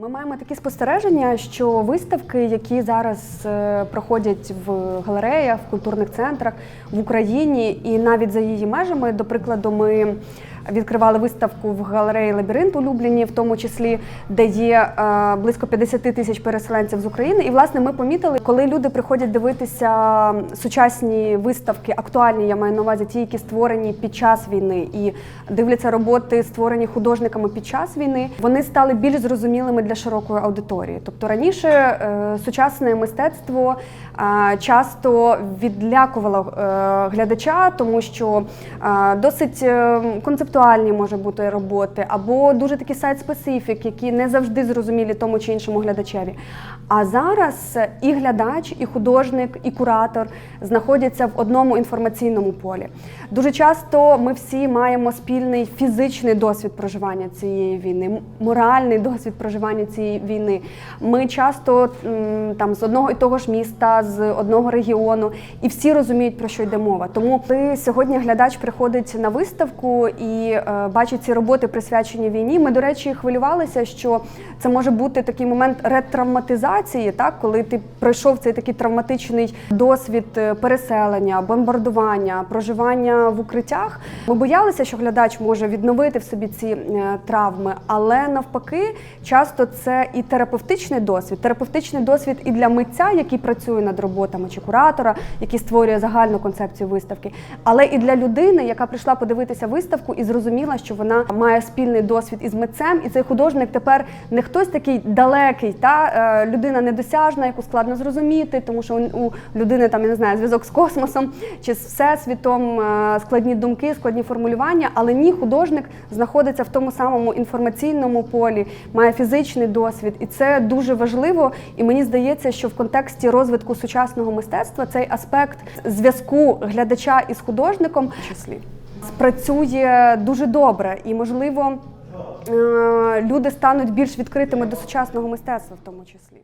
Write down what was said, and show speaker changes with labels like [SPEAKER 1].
[SPEAKER 1] Ми маємо такі спостереження, що виставки, які зараз е, проходять в галереях, в культурних центрах в Україні і навіть за її межами, до прикладу, ми відкривали виставку в галереї Лабіринт у Любліні, в тому числі, де є е, близько 50 тисяч переселенців з України. І власне ми помітили, коли люди приходять дивитися сучасні виставки, актуальні, я маю на увазі ті, які створені під час війни, і дивляться роботи, створені художниками під час війни, вони стали більш зрозумілими для широкої аудиторії. Тобто раніше е, сучасне мистецтво е, часто відлякувало глядача, тому що досить е, концептуальні може бути роботи, або дуже такі сайт-специфік, які не завжди зрозумілі тому чи іншому глядачеві. А зараз і глядач, і художник, і куратор знаходяться в одному інформаційному полі. Дуже часто ми всі маємо спільний фізичний досвід проживання цієї війни, моральний досвід проживання цієї війни. Ми часто там з одного і того ж міста, з одного регіону, і всі розуміють про що йде мова. Тому коли сьогодні глядач приходить на виставку і е, бачить ці роботи присвячені війні. Ми, до речі, хвилювалися, що це може бути такий момент ретравматизації, так коли ти пройшов цей такий травматичний досвід е, переселення, бомбардування, проживання в укриттях. Ми боялися, що глядач може відновити в собі ці е, травми, але навпаки, часто це і терапевтичний досвід, терапевтичний досвід і для митця, який працює над роботами, чи куратора, який створює загальну концепцію виставки, але і для людини, яка прийшла подивитися виставку і зрозуміла, що вона має спільний досвід із митцем, і цей художник тепер не хтось такий далекий, та е, людина недосяжна, яку складно зрозуміти, тому що у людини там я не знаю зв'язок з космосом чи з всесвітом, е, складні думки, складні формулювання. Але ні, художник знаходиться в тому самому інформаційному полі, має фізичний досвід, і це дуже важливо. І мені здається, що в контексті розвитку сучасного мистецтва цей аспект зв'язку глядача із художником числі спрацює дуже добре, і можливо е, люди стануть більш відкритими до сучасного мистецтва в тому числі.